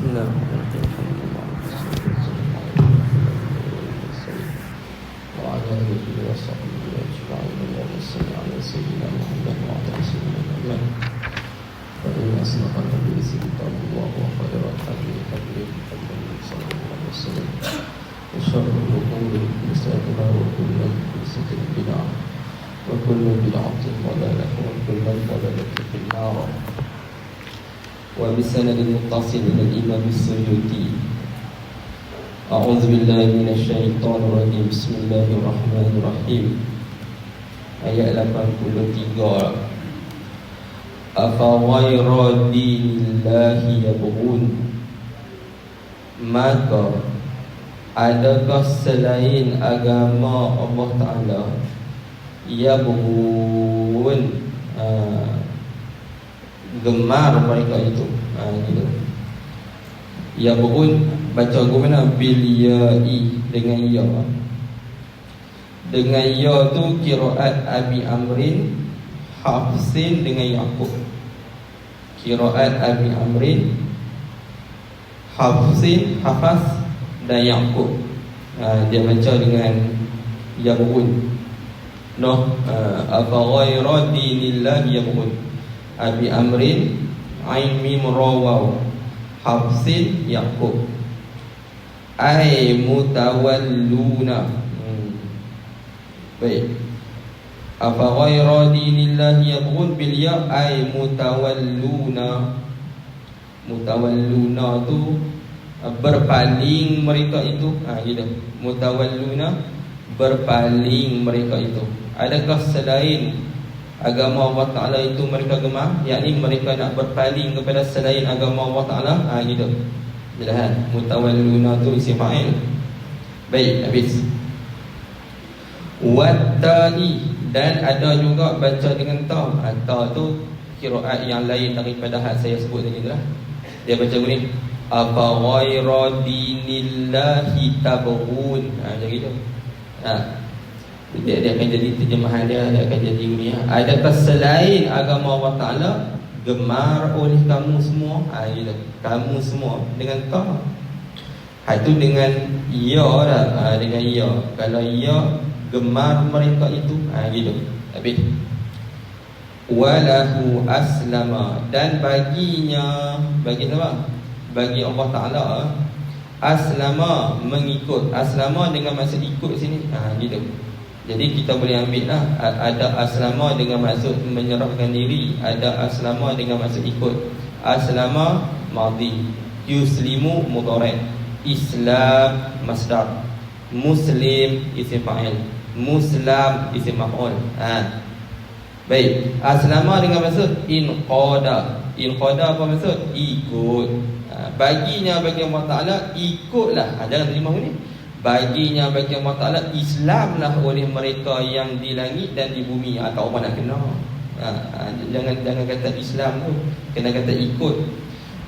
بسم الله الرحمن الرحيم وعلى آله وصحبه أجمعين اللهم صل على سيدنا محمد وعلى سيدنا محمد فإن أصدق الحديث كتاب الله وخير الحديث حديث محمد صلى الله عليه وسلم وشر الأمور محدثاتها وكل محدثة بدعة وكل بدعة ضلالة وكل ضلالة في النار وبسند المتصل إلى الإمام السيوطي أعوذ بالله من الشيطان الرجيم بسم الله الرحمن الرحيم Ayat 83 Afawayra dinillahi yabghun Maka Adakah selain agama Allah Ta'ala Yabghun uh, gemar mereka itu ha, gitu. Ya pun baca aku mana bil ya i dengan ya. Dengan ya tu kiraat Abi Amrin Hafsin dengan Yaqub. Kiraat Abi Amrin Hafsin Hafaz dan Yaqub. Ha, dia baca dengan ya pun. No, ha, apa ghaira dinillah ya pun. Abi Amrin Ain Mim Rawaw Hafsin Yaqub Ay Mutawalluna. Hmm. Baik. Afa ghaira dinillahi yabghun bil ya ay mutawalluna. Mutawalluna tu berpaling mereka itu. Ha gitu. Mutawalluna berpaling mereka itu. Adakah selain agama Allah Ta'ala itu mereka gemar. Yakni mereka nak berpaling kepada selain agama Allah Ta'ala. Ha, gitu jelas mutawalluna tu isi fa'il. Baik habis. Wattani. Dan ada juga baca dengan ta ha, ta tu kiraat yang lain daripada had saya sebut tadi tu lah. Dia baca begini apa ghaira dinillahi tabghun ha macam gitu. Ha dia, dia akan jadi terjemahan dia Dia akan jadi dunia Adakah selain agama Allah Ta'ala Gemar oleh kamu semua ha, gitu. Kamu semua. Dengan kau. Ha, Itu dengan Ya lah ha, Dengan ya. Kalau ya Gemar mereka itu ha, gitu. Habis. Walahu aslama. Dan baginya Bagi apa? Bagi Allah Ta'ala Aslama Mengikut. Aslama dengan maksud ikut sini. Ha, gitu jadi kita boleh ambil lah. Ada aslama dengan maksud menyerahkan diri Ada aslama dengan maksud ikut. Aslama madhi Yuslimu mudarat Islam masdar. Muslim isim fa'il Muslam isim maf'ul ha. Baik. Aslama dengan maksud inqada Inqada apa maksud? Ikut. Ha. Baginya bagi Allah Ta'ala Ikutlah. Ha, Jangan terima ni baginya bagi Allah Ta'ala Islamlah oleh mereka yang di langit dan di bumi. Atau apa nak kena. Ha, jangan jangan kata Islam tu kena kata ikut.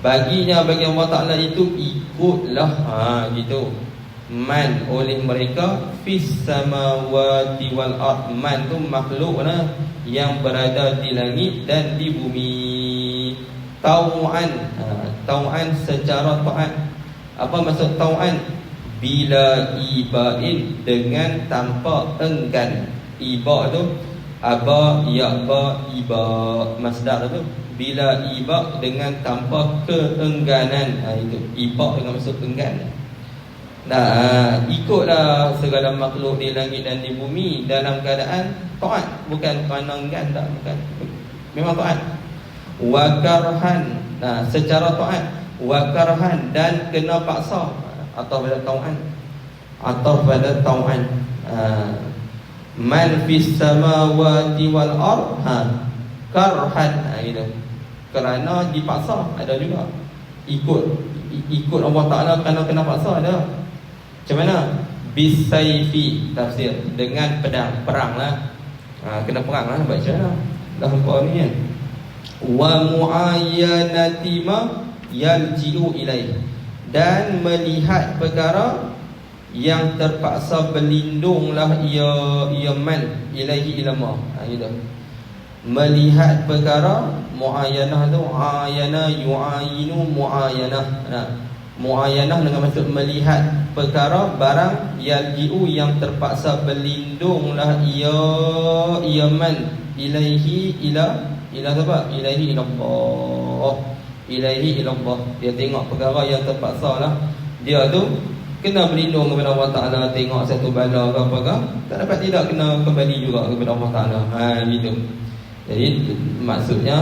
Baginya bagi Allah Ta'ala itu ikutlah. Ha, gitu. Man oleh mereka fis samawati wal ard. Man tu makhluk lah yang berada di langit dan di bumi. Tau'an. Ha, tau'an secara ta'at apa maksud tau'an bila ibain dengan tanpa enggan. Iba tu aba ya ba iba. Masdar tu bila iba dengan tanpa keengganan. Ha, itu. Iba dengan maksud enggan. Nah ikutlah segala makhluk di langit dan di bumi dalam keadaan taat. Bukan kerana enggan tak bukan. Memang taat. Wakarhan. Nah secara taat wakarhan dan kena paksa atau pada tauan atau pada tauan uh, man fis samawati wal ard. Ha. Karhan. Ha, gitu. Kerana dipaksa ada juga. Ikut. Ikut Allah Taala kerana kena paksa ada. Macam mana? Bisayfi tafsir. Dengan pedang perang lah. Ha, kena perang lah baca lah. Dah apa ni kan. Wa muayyanati ma yalji'u ilaihi dan melihat perkara yang terpaksa berlindunglah ia ia man ilahi ilma ha, gitu. melihat perkara muayyanah tu ayana yuayinu muayyanah nah muayyanah dengan maksud melihat perkara barang yaljiu yang terpaksa berlindunglah ia ia man ilaihi ila ila apa ilaihi ila Allah ilaihi ila Allah dia tengok perkara yang terpaksa lah. Dia tu kena berlindung kepada Allah Taala. Tengok satu bala ke apa ke tak dapat tidak kena kembali juga kepada Allah Taala. Ha gitu. Jadi maksudnya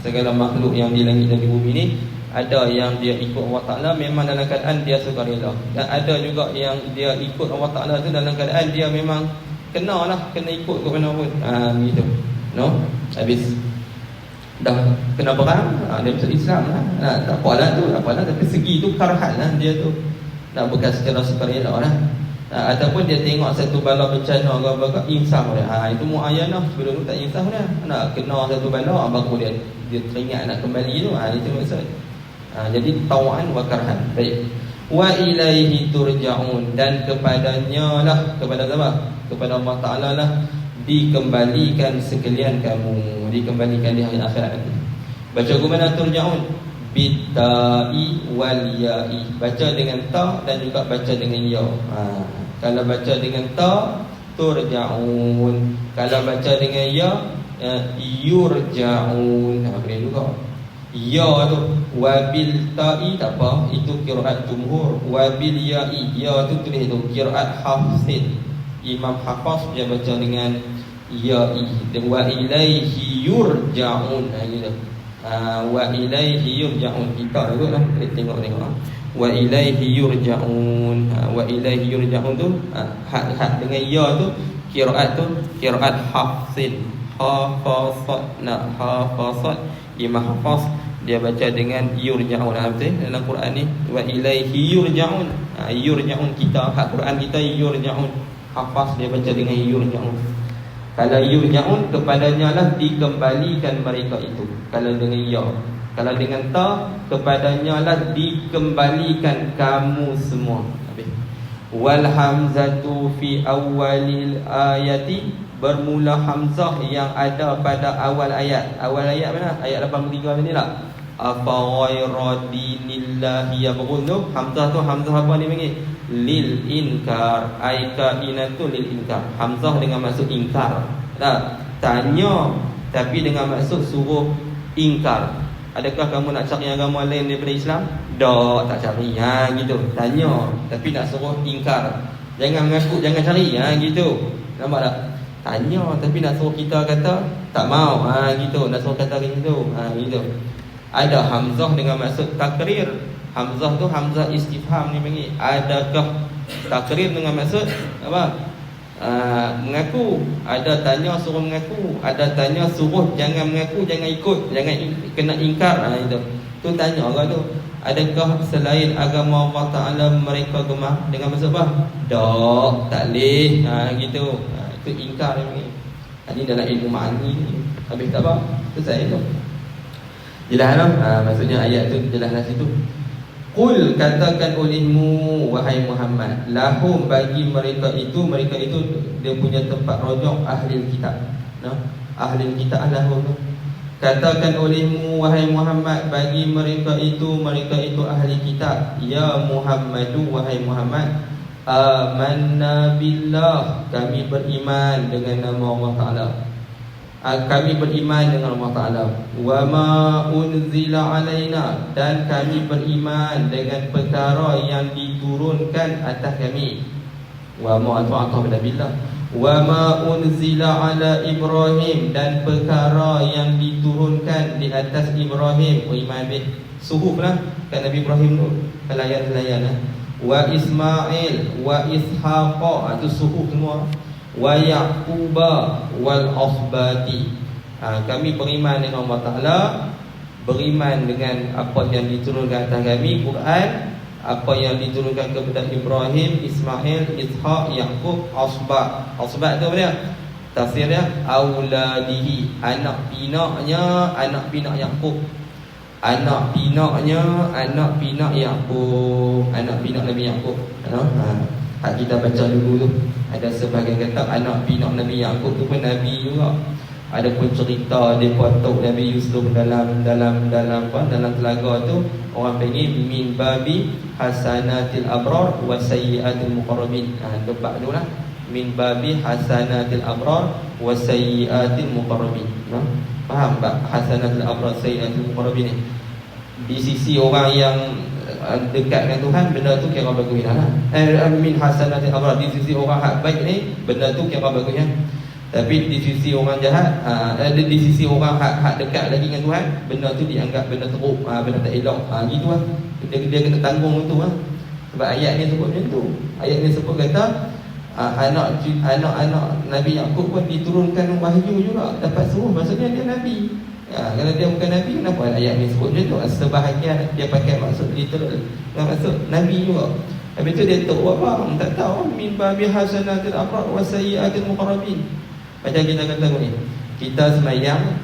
segala makhluk yang di langit dan di bumi ni ada yang dia ikut Allah Taala memang dalam keadaan dia sukarela dan ada juga yang dia ikut Allah Taala tu dalam keadaan dia memang kena lah kena ikut ke mana pun ha gitu. No? Habis dah kena perang ha, dia masuk Islam lah ha, tak apalah tu apalah tapi segi tu karhat lah dia tu. Nak bukan secara sukarela lah. Ha, ataupun dia tengok satu bala bencana ke apa insaf dia. Ha itu muayyanah sebelum tu tak insaf dia. Nak kena satu bala baru dia dia teringat nak kembali tu. Ha itu maksud. Ha, jadi tawan wa karhan. Baik. Wa ilaihi turja'un. Dan kepadanya lah kepada siapa? Kepada Allah Taala lah dikembalikan sekalian kamu dikembalikan di hari akhirat nanti baca gumana turja'un bitai wal ya'i. Baca dengan ta dan juga baca dengan ya. Ha. kalau baca dengan ta turja'un. Kalau baca dengan ya uh, yurja'un. Ha boleh juga. Ya tu wabil ta'i tak apa. Itu qiraat jumhur. Wabil ya'i. Ya tu tulis tu qiraat hafsin. Imam hafaz dia baca dengan dan wa ilaihi yurja'un. Ha gitu Ah, wa ilaihi yurja'un. Kita lah. Kita tengok tengok ah. wa ilaihi yurja'un. Wa ilaihi yurja'un tu hak hak dengan ya tu qiraat tu qiraat hafsin. Hafasat na hafasat imam hafaz dia baca dengan yurja'un. Betul? Dalam Quran ni wa ilaihi yurja'un. Yurja'un kita hak Quran kita yurja'un. Hafaz dia baca dengan yurja'un kalau yurja'un kepadanya lah dikembalikan mereka itu. Kalau dengan ya. Kalau dengan ta kepadanya lah dikembalikan kamu semua. Habis. Wal hamzatu fi awalil ayati bermula hamzah yang ada pada awal ayat. Awal ayat mana? Ayat 83 ni lah. Afa ghayra dinillahi yabghunu Hamzah tu Hamzah apa ni panggil? lil inkar. Ai kainatu lil inkar. Hamzah dengan maksud inkar tak tanya. Tapi dengan maksud suruh ingkar. Adakah kamu nak cari agama lain daripada Islam? Dak tak cari. Ha gitu. Tanya. Tapi nak suruh ingkar. Jangan mengaku jangan cari. Ha gitu. Nampak tak? Tanya tapi nak suruh kita kata tak mau. Ha gitu. Nak suruh kata gitu ha gitu ada hamzah dengan maksud takrir. Hamzah tu Hamzah istifham ni panggil. Adakah takrir dengan maksud Apa? Uh, Mengaku. Ada tanya suruh mengaku. Ada tanya suruh jangan mengaku Jangan ikut. Jangan kena ingkar. Ha, itu. Tu tanya orang tu. Adakah selain agama Allah Ta'ala Mereka gemar dengan maksud apa? Tak Tak boleh. Ha, gitu. ha, Itu ingkar ni Ini dalam ilmu ma'ani Habis tak apa? Itu saya tu Jelas lah ha, Maksudnya ayat tu jelas lah situ. Qul katakan olehmu wahai Muhammad lahum bagi mereka itu mereka itu dia punya tempat rojok ahli kitab. No? ahli kitab lahum katakan olehmu wahai Muhammad bagi mereka itu mereka itu ahli kitab. Ya Muhammadu wahai Muhammad amanna billah. Kami beriman dengan nama Allah Taala. Ah, kami beriman dengan Allah Taala. Wa ma unzila alaina. Dan kami beriman dengan perkara yang diturunkan atas kami. Wa ma ata'ata billah. Wa ma unzila ala ibrahim. Dan perkara yang diturunkan di atas ibrahim. Wa iman bih suhuf lah. Kan nabi ibrahim tu. Kelayan-kelayan lah. Wa ismail wa ishaqa. Itu suhuf semua wa yaquba wal asbati ha, kami beriman dengan Allah Taala beriman dengan apa yang diturunkan atas kami Quran apa yang diturunkan kepada Ibrahim Ismail Ishaq Yaqub asbat asbat tu apa dia? Tafsirnya auladihi. Anak pinaknya anak pinak Yaqub. Anak pinaknya anak pinak Yaqub. Anak pinak Nabi Yaqub. Ha Hak kita baca dulu tu Ada sebagai kata anak pinak Nabi Yaakob tu pun Nabi juga. Ada pun cerita dia potong Nabi Yusuf dalam dalam dalam apa dalam telaga tu orang panggil min babi hasanatil abrar wa sayyiatil muqarrabin. Ha tempat tu lah. Min babi hasanatil abrar wa sayyiatil muqarrabin. Ha? faham tak? Hasanatil abrar sayyiatil muqarrabin ni. Di sisi orang yang dekat dengan Tuhan benda tu kira bagus lah eh, min hasanatil abrar di sisi orang hak baik ni benda tu kira bagus ya tapi di sisi orang jahat uh, di sisi orang hak, hak dekat lagi dengan Tuhan benda tu dianggap benda teruk uh, benda tak elok uh, gitu lah. Dia, dia kena tanggung itu lah. Sebab ayat ni sebut macam tu. Ayat ni sebut kata anak anak anak Nabi Yaakob pun diturunkan wahyu juga dapat suruh. Maksudnya dia Nabi ya, kalau dia bukan Nabi kenapa ayat ni sebut macam tu? Sebahagian dia pakai maksud literal. Maksud Nabi juga. Habis tu dia tahu apa? Tak tahu. Min babi hasanatil aqra wa sayyiatil muqarrabin. Macam kita kata ni. Kita semayang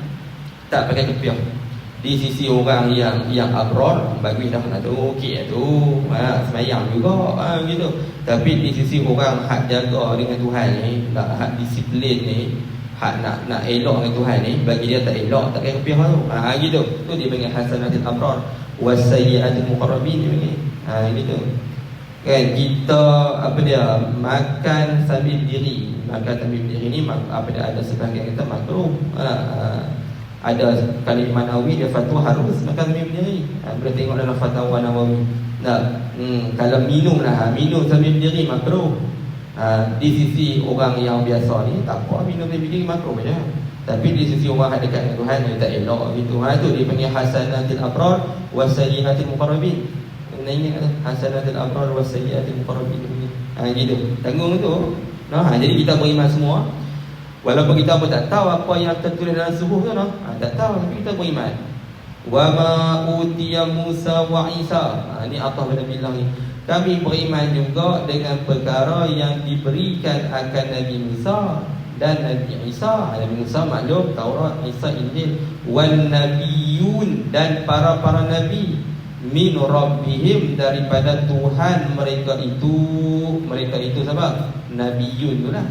Tak pakai kepiah Di sisi orang yang yang abroad Bagi dah nak tu Okey tu. Ha, Semayang juga. Ha, gitu. Tapi di sisi orang Hak jaga dengan Tuhan ni Hak disiplin ni Hak nak nak elok dengan Tuhan ni Bagi dia tak elok Tak pakai kepiah tu ha, gitu. Tu dia panggil hasanatil abroad Wasayyatil muqarrabin Dia panggil. Ha, gitu. Kan kita apa dia makan sambil berdiri. Makan sambil berdiri ni apa dia ada sebahagian kita makruh. Ha, ha, ada kali Nawawi dia fatwa harus makan sambil berdiri. Ha, boleh tengok dalam fatwa Nawawi nah, hmm, kalau minum lah. Ha, minum sambil berdiri makruh ha, di sisi orang yang biasa ni tak apa minum sambil berdiri makruh je. Tapi di sisi orang yang dekat dengan Tuhan dia tak elok gitu. Ha, tu dia panggil hasanatil abrar wasayyiatil muqarrabin. Ingat lah hasanatul abrar wa sayyiatul muqarrabin ha gitu. Tanggung tu. Nah ha, jadi kita beriman semua. Walaupun kita pun tak tahu apa yang tertulis dalam subuh tu nah ha, tak tahu tapi kita beriman. Wa ma utiya Musa wa Isa. Ha, ni Allah pada bilang ni kami beriman juga dengan perkara yang diberikan akan Nabi Musa dan Nabi Isa. Nabi Musa maklum Taurat Isa Injil. Wan nabiyun dan para-para nabi min rabbihim daripada Tuhan mereka itu. Mereka itu siapa? Nabiyun itulah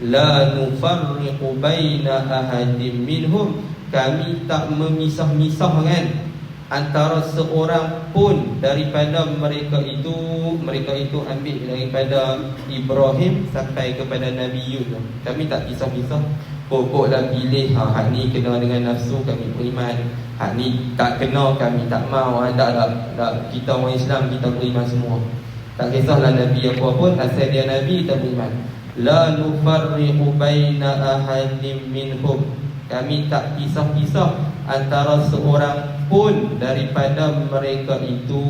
la nufarriqu baina ahadin minhum. Kami tak memisah-misahkan antara seorang pun daripada mereka itu mereka itu ambil daripada Ibrahim sampai kepada Nabi Yunus. Kami tak pisah-pisah pokok dah pilih. Ha, hak ni kena dengan nafsu kami beriman. Hak ni tak kena kami tak mau. Ha, tak, tak, tak, Kita orang Islam kita beriman semua. Tak kisahlah Nabi apa pun Asal dia Nabi kita beriman. La nufarriqu baina ahadim minhum. Kami tak pisah-pisah Antara seorang pun Daripada mereka itu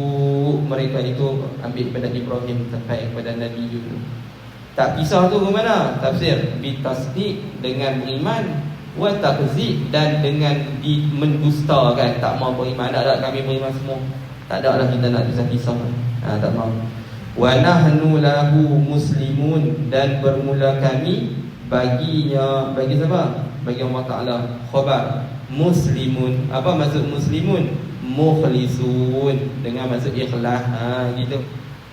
Mereka itu ambil pada Ibrahim Sampai kepada Nabi Yunus Tak pisah tu ke mana? Tafsir. Bitasdik dengan beriman wa takzib dan dengan di mendustakan. Tak mau beriman. Tak ada kami beriman semua. Tak ada lah kita nak kisah-kisah ha, tak mau. Wa nahnu lahu muslimun dan bermula kami baginya bagi siapa? Bagi Allah Taala. Khabar muslimun. Apa maksud muslimun? Mukhlisun dengan maksud ikhlas. Ha gitu.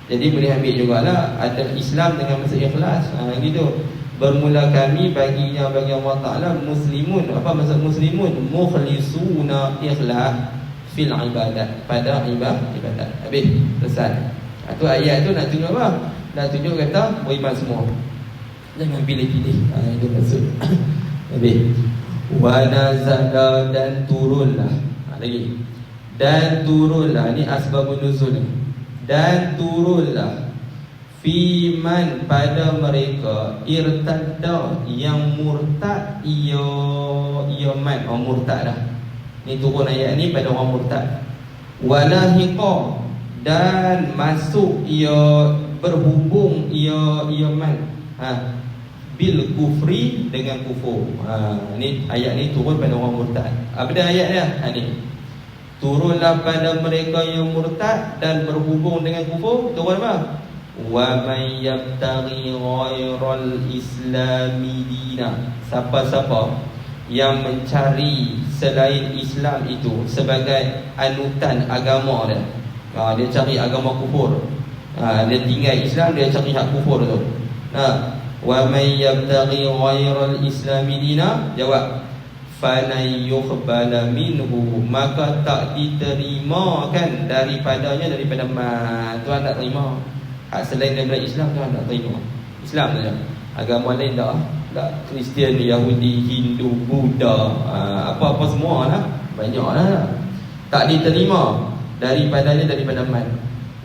Jadi boleh ambil jugalah ada Islam dengan maksud ikhlas. Ha gitu. Bermula kami baginya bagi Allah Ta'ala Muslimun. Apa maksud muslimun? Mukhlisuna ikhlas Fil ibadat. Pada ibadat. Ibadat Habis Pesan Itu ayat tu nak tunjuk apa? Nak tunjuk kata Beriman semua. Jangan pilih-pilih ha, Itu maksud. Habis Wanazada dan turunlah ha, Lagi Dan turunlah Ini asbabun nuzul Dan turunlah Fiman pada mereka irtadda yang murtad ia ia man orang murtad dah. Ni turun ayat ni pada orang murtad. Walahiqa dan masuk ia berhubung ia ia man. Ha bil kufri dengan kufur. Ha ni ayat ni turun pada orang murtad. Apa dia ayat dia? Ha ni. Turunlah pada mereka yang murtad dan berhubung dengan kufur. Turun apa? Wa may yabtaghi ghayral islami dina. Siapa-siapa yang mencari selain Islam itu sebagai anutan agama dia. Ha, dia cari agama kufur. Ha, dia tinggal Islam dia cari hak kufur tu. Ha. Wa may yabtaghi ghairal islami dina? Jawab. Falan yukhbala minhu Maka tak diterima kan Daripadanya daripada man Tuhan tak terima. Hak selain daripada Islam Tuhan tak terima. Islam saja Agama lain tak tak. Kristian, Yahudi, Hindu, Buddha Apa-apa semua lah Banyak lah Tak diterima Daripadanya daripada man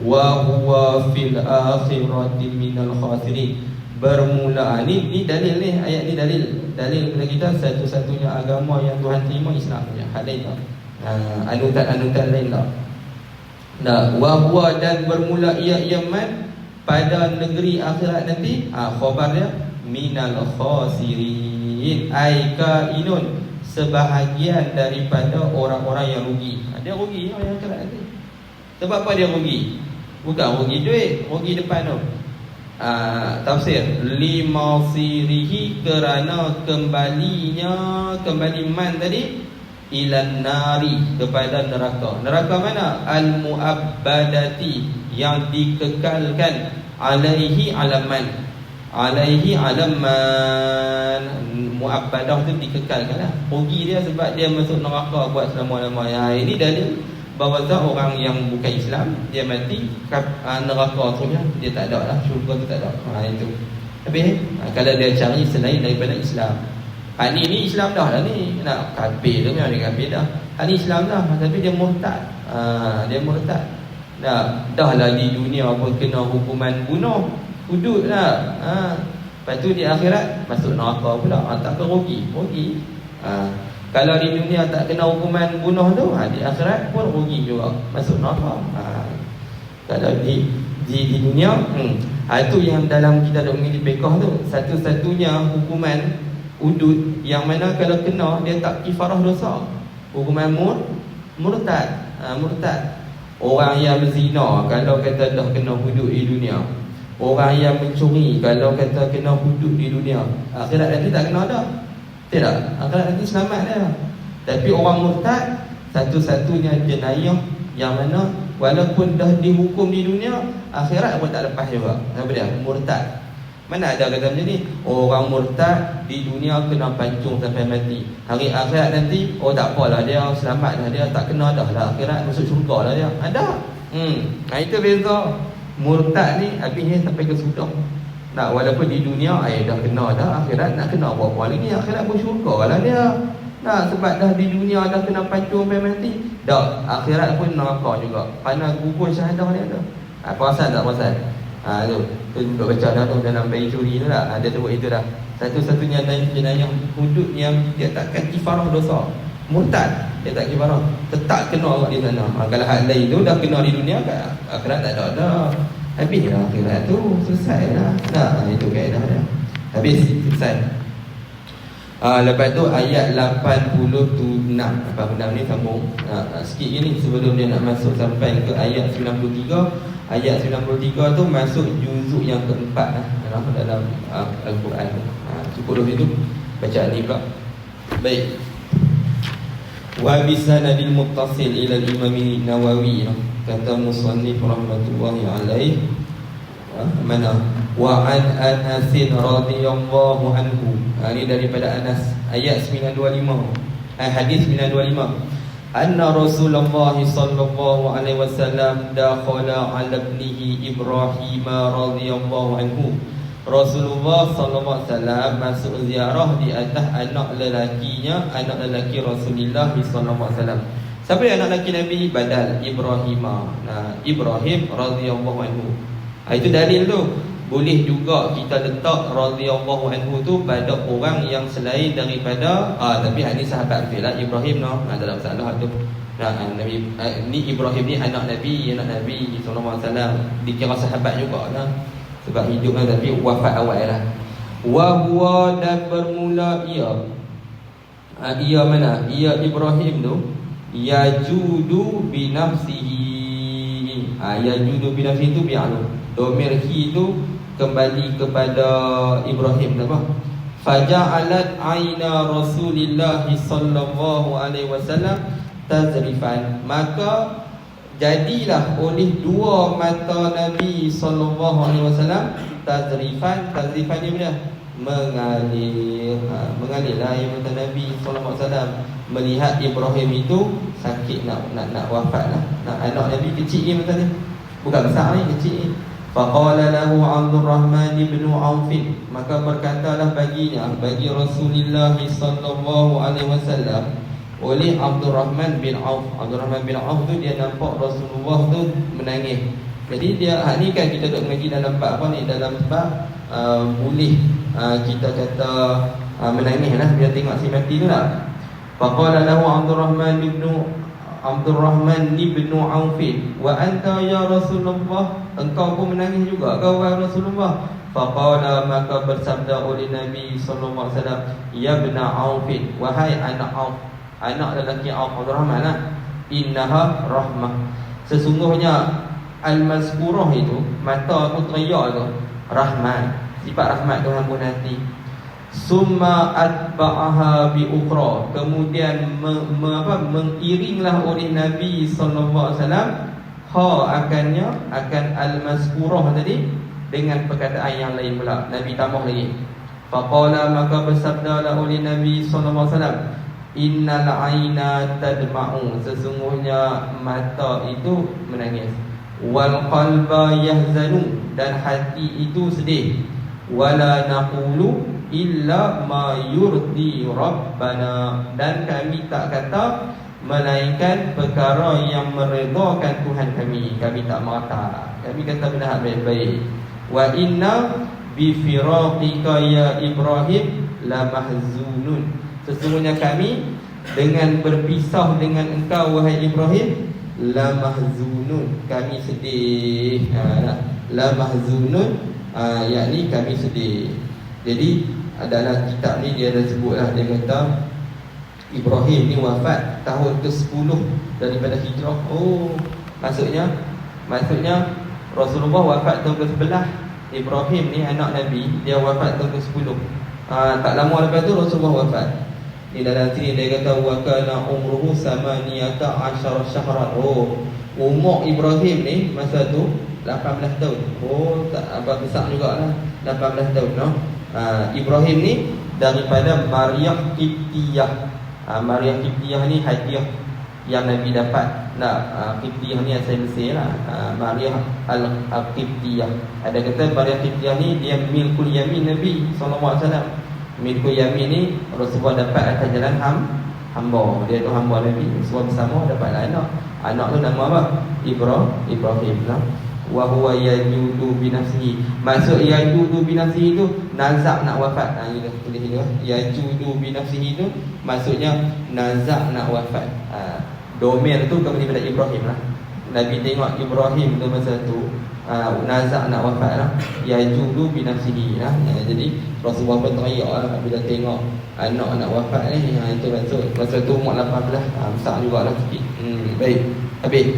Wa huwa fil akhirati minal khasirin bermula ni ni dalil ni ayat ni dalil. Dalil kepada kita satu-satunya agama yang Tuhan terima Islam saja hal lain tak ha, anutan-anutan lain tak? Nah wa dan bermula ia yaman pada negeri akhirat nanti ah ha, khabar dia minal khasirin. Ai kainun sebahagian daripada orang-orang yang rugi. Ha, dia rugi orang akhirat nanti. Sebab apa dia rugi? Bukan rugi duit rugi depan tu uh, tafsir. Lima sirihi kerana kembalinya kembali man tadi ilan nari kepada neraka. Neraka mana? Al muabbadati yang dikekalkan alaihi alaman. Alaihi alaman. Muabbadah tu dikekalkan lah. Rugi dia sebab dia masuk neraka buat selama-lamanya ini dalil bahawa orang yang bukan Islam dia mati uh, neraka tu dia tak ada lah syurga tu tak ada. Ha, itu. Tapi ha, kalau dia cari selain daripada Islam. Ha, ni, ni Islam dah lah ni. Nak kafir tu memang dia kafir dah. Ha, ni Islam dah tapi dia murtad ha, dia murtad dah, dah lah di dunia pun kena hukuman bunuh hudud lah. Ha, lepas tu di akhirat masuk neraka pula. Ha, tak rugi rugi. Ha, kalau di dunia tak kena hukuman bunuh tu, ha, di akhirat pun rugi juga. Masuk neraka. Ha. Kalau di di, di dunia, hmm. ha, itu yang dalam kita ada mengerti bekah tu. Satu-satunya hukuman udud yang mana kalau kena, dia tak kifarah dosa. Hukuman mur, murtad. Ha, murtad. Orang yang berzina, kalau kata dah kena hudud di dunia. Orang yang mencuri, kalau kata kena hudud di dunia. Akhirat nanti tak kena dah. Tidak, akhirat nanti selamat dia. Tapi orang murtad satu-satunya jenayah yang mana walaupun dah dihukum di dunia, akhirat pun tak lepas juga. Apa dia? Murtad. Mana ada kata macam ni? Orang murtad di dunia kena pancung sampai mati. Hari akhirat nanti, oh tak apalah dia selamat dah. Dia tak kena dah lah. Akhirat masuk syurga lah dia. Ada. Hmm. Nah, itu beza. Murtad ni habisnya sampai ke sudang. Nak walaupun di dunia eh dah kena dah akhirat nak kena buat apa lagi akhirat pun syurga lah dia. Nak sebab dah di dunia dah kena pancung sampai mati. Dah akhirat pun neraka juga. Kerana gugur syahadah dia tu. Ha, perasan tak perasan? Ha tu. Tu duduk baca dah tu dalam bayi curi tu lah. Ada sebut itu dah. Satu-satunya jenayah hudud yang dia takkan kifarah dosa. Murtad dia tak kifarah. Tetap kena orang di sana. Ha, kalau hal lain tu dah kena di dunia akhirat tak ada dah. Habis lah akhirat tu Selesai lah. Nah itu kaedah dia Habis selesai. Uh, Lepas tu ayat 86 86 ni sambung. Uh, Sikit gini sebelum dia nak masuk Sampai ke ayat 93 Ayat 93 tu masuk juzuk yang keempat lah, Dalam uh, Al-Quran uh, Cukup dulu itu Bacaan ni pula. Baik Wa bisanadil muttasil ila al-imam Nawawi. Kata musannif rahmatullahi alaih. Ha, mana? Wa an Anas radhiyallahu anhu. Ha, ini daripada Anas. Ayat 925 eh, hadis 925 anna Rasulullah sallallahu alaihi wasallam dakhala ala ibnihi Ibrahim radhiyallahu anhu Rasulullah sallallahu alaihi wasallam masuk ziarah di atas anak lelakinya, anak lelaki Rasulullah sallallahu alaihi wasallam. Siapa yang anak lelaki Nabi? Badal Ibrahim. Nah, Ibrahim radhiyallahu anhu. Ha, itu dalil tu. Boleh juga kita letak radhiyallahu anhu tu pada orang yang selain daripada ah tapi ini sahabat betul lah Ibrahim no. Nah, dalam salah tu. Nah, Nabi ni Ibrahim ni anak Nabi, anak Nabi sallallahu alaihi wasallam. Dikira sahabat juga lah sebab hidup kan tapi wafat awal lah. Wa huwa dan bermula ia. Ha, ia mana? Ia Ibrahim tu. Yajudu bi nafsihi ha, yajudu bi nafsihi tu. Bi'alu domir hi tu kembali kepada Ibrahim apa? Faja'alat aina Rasulillah sallallahu alaihi wasallam tazrifan. Maka jadilah oleh dua mata Nabi sallallahu alaihi wasallam tazrifan tazrifan ni mana mengalir. Ha, mengalirlah air mata Nabi sallallahu alaihi wasallam. Melihat Ibrahim itu sakit nak nak nak wafat lah. Nak anak Nabi kecil ni mata ni bukan besar ni kecil ni. Faqala lahu Abdul Rahman bin Auf. Maka berkatalah baginya bagi Rasulullah sallallahu alaihi wasallam oleh Abdul Rahman bin Auf. Abdul Rahman bin Auf tu dia nampak Rasulullah tu menangis. Jadi dia hak ni kan kita duk mengaji dalam bab apa ni? Dalam bab uh, boleh uh, kita kata uh, menangis lah. Bila tengok si mati tu lah. Faqala lahu Abdul Rahman bin Abdul Rahman bin Auf wa anta ya Rasulullah? Engkau pun menangis juga kau wahai Rasulullah. Faqala maka bersabda oleh Nabi sallallahu alaihi wasallam ya bin Auf wahai anak Auf anak lelaki Abdul Rahman lah. Innaha rahmah. Sesungguhnya al-mazkurah itu mata tu teriak tu rahman sifat rahmat Tuhan pun hati summa atba'aha bi kemudian me, me, apa mengiringlah oleh Nabi wasallam ha akannya akan al-mazkurah tadi dengan perkataan yang lain pula. Nabi tambah lagi. Faqala maka bersabda oleh Nabi wasallam innal aina tadma'u. Sesungguhnya mata itu menangis. Wal qalba yahzanu. Dan hati itu sedih. Wala naqulu illa ma yurdi rabbana. Dan kami tak kata melainkan perkara yang meredhakan Tuhan kami. Kami tak mengata kami kata benda baik-baik. Wa inna bi firaqika ya ibrahim la mahzunun sesungguhnya kami dengan berpisah dengan engkau wahai ibrahim la mahzunun. Kami sedih. Ha, la mahzunun ha, yakni kami sedih. Jadi dalam kitab ni dia ada sebut lah Dia kata Ibrahim ni wafat tahun ke-10 daripada hijrah. Oh Maksudnya Maksudnya Rasulullah wafat tahun ke-11 Ibrahim ni anak Nabi Dia wafat tahun ke-10 ha, Tak lama lepas tu Rasulullah wafat Di dalam sini dia kata Wakana umruhu sama niyata asyara syahrat Oh Umur Ibrahim ni masa tu 18 tahun Oh tak apa besar jugalah 18 tahun no? uh, Ibrahim ni daripada Maryam Qibtiyah. Uh, Maryam Qibtiyah ni hadiah yang Nabi dapat. Nah, uh, Qibtiyah ni asal Mesir lah. Uh, Maryam Al-Qibtiyah. Ada kata Maryam Qibtiyah ni dia milkul yamin Nabi SAW. Milkul yamin ni Rasulullah dapat atas jalan ham hamba. Dia tu hamba Nabi. Semua bersama dapatlah anak. Anak tu nama apa? Ibrahim. Ibrahim lah wa huwa yajudu bi nafsihi maksud yajudu bi nafsihi itu nazak nak wafat ha ini tulis ini yajudu bi nafsihi itu maksudnya nazak nak wafat ha domain tu pada Ibrahim lah Nabi tengok Ibrahim tu masa tu ha, nazak nak wafat lah. Yajudu bi nafsihi lah. Ha, jadi Rasulullah pun teriak lah bila tengok anak nak wafat ni ha, itu maksud masa tu umur 18 ha, besar jugalah sikit. Hmm, baik. Habis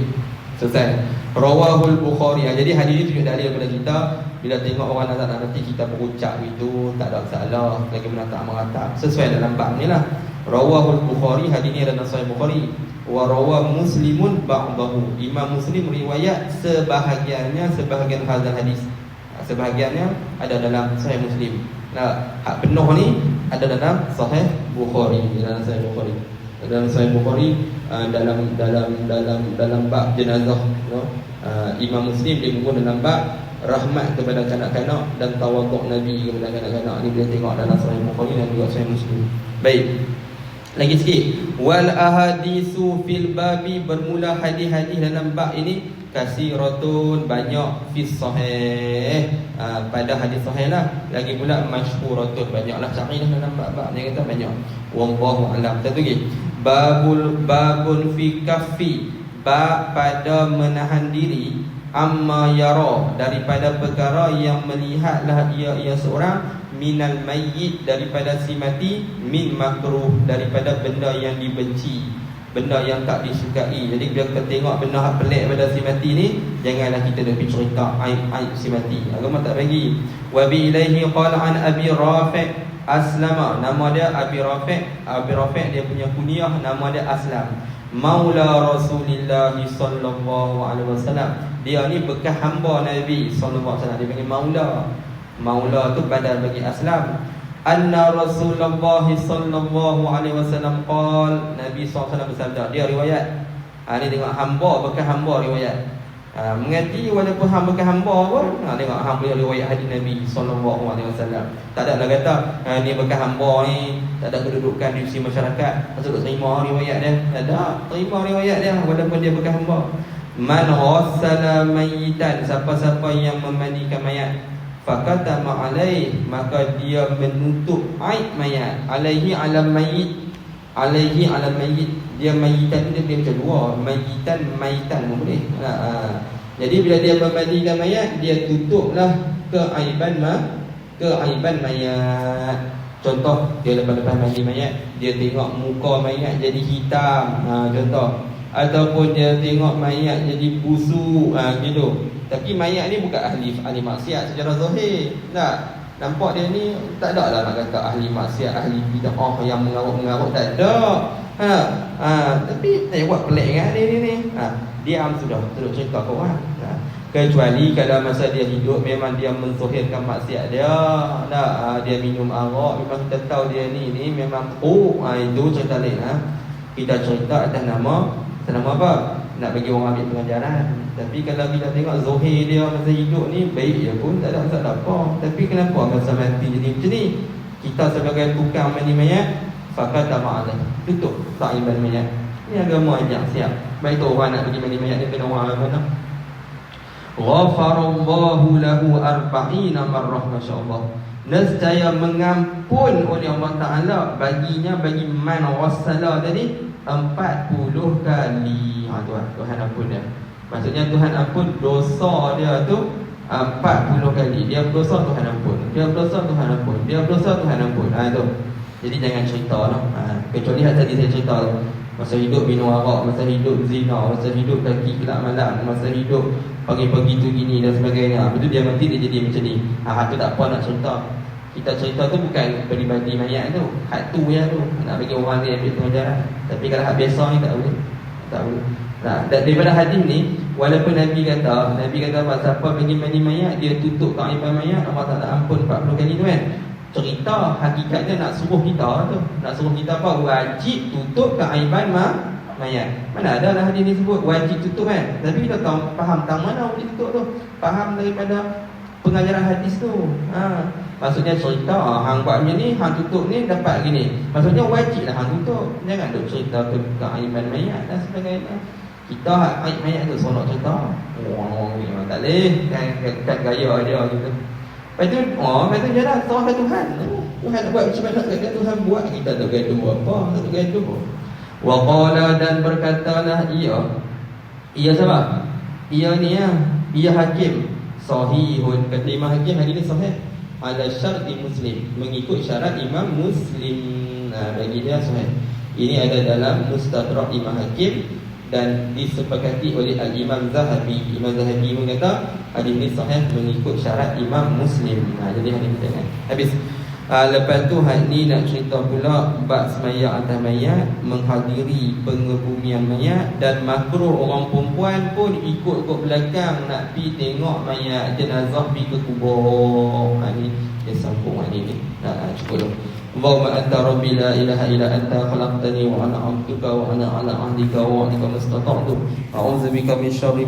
selesai. Rawahul Bukhari. Ha, jadi hadis ini tunjuk dalil kepada kita bila tengok orang nazar nanti kita berucap itu tak ada masalah lagi mana tak mengata sesuai dalam bab ni lah. Rawahul Bukhari hadis ini adalah sahih Bukhari. Wa rawa Muslimun ba'dahu. Imam Muslim riwayat sebahagiannya sebahagian hadis hadis. Ha, sebahagiannya ada dalam sahih Muslim. Nah, hak penuh ni ada dalam sahih Bukhari, dalam sahih Bukhari dalam Sahih Bukhari uh, dalam dalam dalam dalam bab jenazah you know, uh, Imam Muslim dia pun dalam bab rahmat kepada kanak-kanak dan tawaduk Nabi kepada kanak-kanak ni dia tengok dalam Sahih Bukhari dan juga Sahih Muslim. Baik. Lagi sikit. Wal ahaditsu fil babi bermula hadis-hadis dalam bab ini kasiratun banyak fi sahih. Uh, pada hadis sahih lah. Lagi pula masyhuratun banyaklah cari dalam bab-bab ni kata banyak. Wallahu alam. Satu lagi. Babul babun fi kaffi bab pada menahan diri amma yara daripada perkara yang melihatlah ia ia seorang minal mayyit daripada si mati min makruh daripada benda yang dibenci benda yang tak disukai. Jadi bila kita tengok benda yang pelik pada si mati ni janganlah kita nak cerita aib-aib si mati. Agama tak bagi. Wa bi ilaihi qala an abi rafi' Aslama. Nama dia Abi Rafiq Abi Rafiq dia punya kunyah Nama dia Aslam Maula Rasulullah Sallallahu Alaihi Wasallam Dia ni bekas hamba Nabi Sallallahu Alaihi Wasallam Dia panggil Maula Maula tu badal bagi aslam. Anna Rasulullah sallallahu alaihi wasallam qol Nabi SAW bersabda dia riwayat. Ha, ni tengok hamba bekas hamba riwayat. Ha, mengerti walaupun hamba ke hamba pun ha, Tengok hamba yang riwayat hadis Nabi SAW Tak ada lah kata ha, Ni bekas hamba ni Tak ada kedudukan di sisi masyarakat. Masuk terima riwayat dia? Tak ada. Terima riwayat dia Walaupun dia bekas hamba. Man ghassala mayitan Siapa-siapa yang memandikan mayat Fakata ma'alaih Maka dia menutup aib mayat. Alaihi alam mayit Alaihi alam mayit dia mayitan dia, macam dua mayitan mayitan pun boleh. Ha, ha. jadi bila dia memandikan mayat dia tutuplah keaiban ma keaiban mayat. Contoh dia lepas-lepas mandi mayat dia tengok muka mayat jadi hitam. Ha, contoh. Ataupun dia tengok mayat jadi busuk. Ha, gitu. Tapi mayat ni bukan ahli ahli maksiat secara zahir. Tak. Nampak dia ni tak ada lah nak kata ahli maksiat ahli bidah yang mengarut-mengarut. Tak ada Ha, ha, tapi saya buat pelik kan ni ni ni. Ha, diam sudah terus cerita kau kan. Ha. Kecuali kalau masa dia hidup memang dia menzuhirkan maksiat dia. Tak, ha, dia minum arak memang kita tahu dia ni ni memang oh ha, itu cerita lain ha. Kita cerita atas nama atas nama apa? Nak bagi orang ambil pengajaran. Tapi kalau kita tengok zuhir dia masa hidup ni baik je pun tak ada masalah apa. Tapi kenapa masa mati jadi macam ni? Kita sebagai tukang mandi mayat Fakata ma'ala Tutup. Sa'iban mayat Ini agama ajak siap. Baik tu orang nak pergi mandi mayat Dia kena orang mana Ghafarallahu lahu arba'ina marrah Masya Allah Nescaya mengampun oleh Allah Ta'ala Baginya bagi man wassala tadi Empat puluh kali. Ha, Tuhan, Tuhan ampun dia. Maksudnya Tuhan ampun dosa dia tu Empat puluh kali. Dia berdosa Tuhan ampun. Dia berdosa Tuhan ampun. Dia berdosa Tuhan ampun. Ha, tu. Jadi jangan cerita lah. Ha, Kecuali yang tadi saya cerita lah Masa hidup minum arak Masa hidup zina Masa hidup kaki kelak malam Masa hidup pagi-pagi tu gini dan sebagainya. Lepas tu dia mati dia jadi macam ni. Ha, tu tak apa nak cerita. Kita cerita tu bukan peribadi mayat tu Hak tu ya tu. Nak bagi orang dia ambil pengajaran. Tapi kalau hak biasa ni tak boleh. Tak boleh. Nah, daripada hadis ni walaupun Nabi kata Nabi kata apa siapa pergi mandi mayat dia tutup kaibah mayat Allah tak ampun 40 kali tu kan cerita hakikatnya nak suruh kita tu. Nak suruh kita apa? Wajib tutup keaiban ma mayat. Mana ada lah hadis ni sebut wajib tutup kan? Tapi kita tahu faham tang mana wajib tutup tu? Faham daripada pengajaran hadis tu. Ha. maksudnya cerita ah, hang buat macam ni hang tutup ni dapat gini. Maksudnya wajib lah hang tutup. Jangan duk cerita ke keaiban mayat dan sebagainya. Kita aib mayat tu sonok cerita. Oh, memang tak boleh. Kan, kan gaya dia gitu Lepas tu, oh, lepas tu jalan serah Tuhan. Tuhan nak buat macam mana kata Tuhan buat kita tak gaduh apa, tak gaduh. Wa qala dan berkatalah ia. Ia siapa? Ia ni ya, ia hakim sahihun kata Imam Hakim hari ni sahih. Ala syarti Muslim mengikut syarat Imam Muslim. Nah, bagi dia sahih. Ini ada dalam Mustadrak Imam Hakim dan disepakati oleh Al-Imam Zahabi. Imam Zahabi mengata hadis ini sahih mengikut syarat Imam Muslim. Ha, jadi hadis kita kan habis ha, lepas tu hari ni nak cerita pula bab semaya atas mayat menghadiri pengebumian mayat dan makruh orang perempuan pun ikut ikut belakang nak pi tengok mayat jenazah pi ke kubur. Ha, ni dia sambung hari ni. Ha, cukup dulu Allahumma anta rabbi la ilaha illa anta khalaqtani wa ana 'abduka wa ana 'ala 'ahdika wa 'ahdika mustata'tu a'udzu bika min syarri